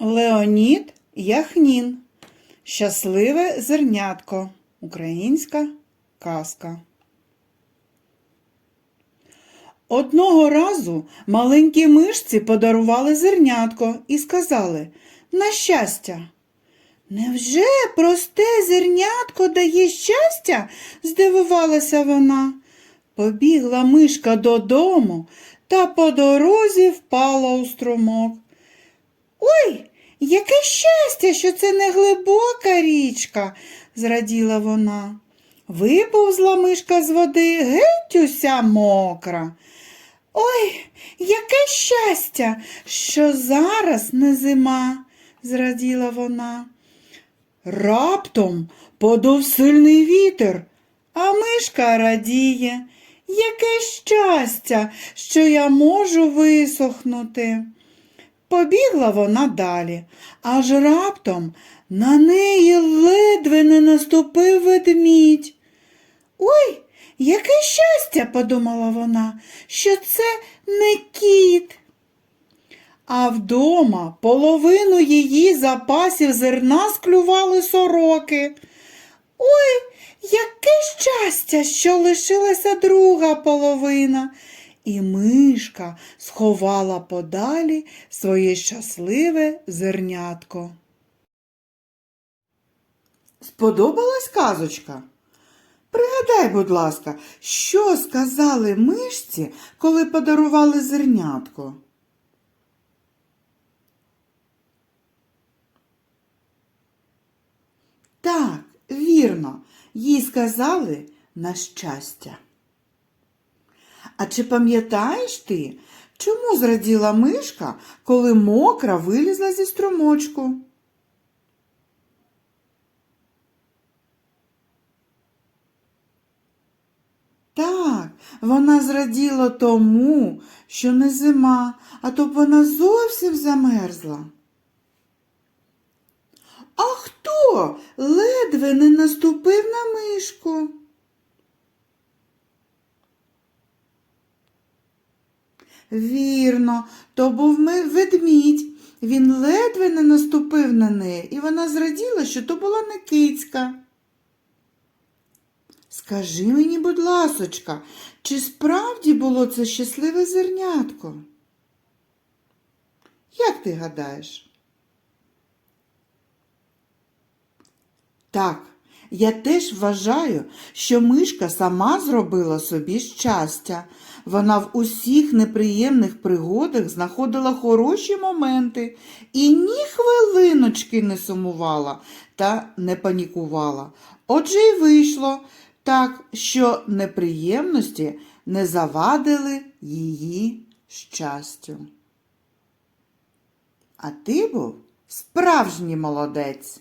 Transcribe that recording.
Леонід Яхнін. Щасливе зернятко. Українська казка. Одного разу маленькі мишці подарували зернятко і сказали на щастя. Невже просте зернятко дає щастя? здивувалася вона. Побігла мишка додому та по дорозі впала у струмок. Ой, яке щастя, що це не глибока річка, зраділа вона. Виповзла мишка з води геть уся мокра. Ой, яке щастя, що зараз не зима, зраділа вона. Раптом подув сильний вітер, а мишка радіє. Яке щастя, що я можу висохнути. Побігла вона далі, аж раптом на неї ледве не наступив ведмідь. Ой, яке щастя, подумала вона, що це не кіт. А вдома половину її запасів зерна склювали сороки. Ой, яке щастя, що лишилася друга половина. І мишка сховала подалі своє щасливе зернятко. Сподобалась казочка? Пригадай, будь ласка, що сказали мишці, коли подарували зернятко? Так, вірно, їй сказали на щастя. А чи пам'ятаєш ти, чому зраділа мишка, коли мокра вилізла зі струмочку? Так, вона зраділа тому, що не зима, а то б вона зовсім замерзла. А хто ледве не наступив на мишку? Вірно, то був ми- ведмідь. Він ледве не наступив на неї, і вона зраділа, що то була не кицька. Скажи мені, будь ласочка, чи справді було це щасливе зернятко? Як ти гадаєш? Так, я теж вважаю, що мишка сама зробила собі щастя. Вона в усіх неприємних пригодах знаходила хороші моменти і ні хвилиночки не сумувала та не панікувала. Отже й вийшло так, що неприємності не завадили її щастю. А ти був справжній молодець.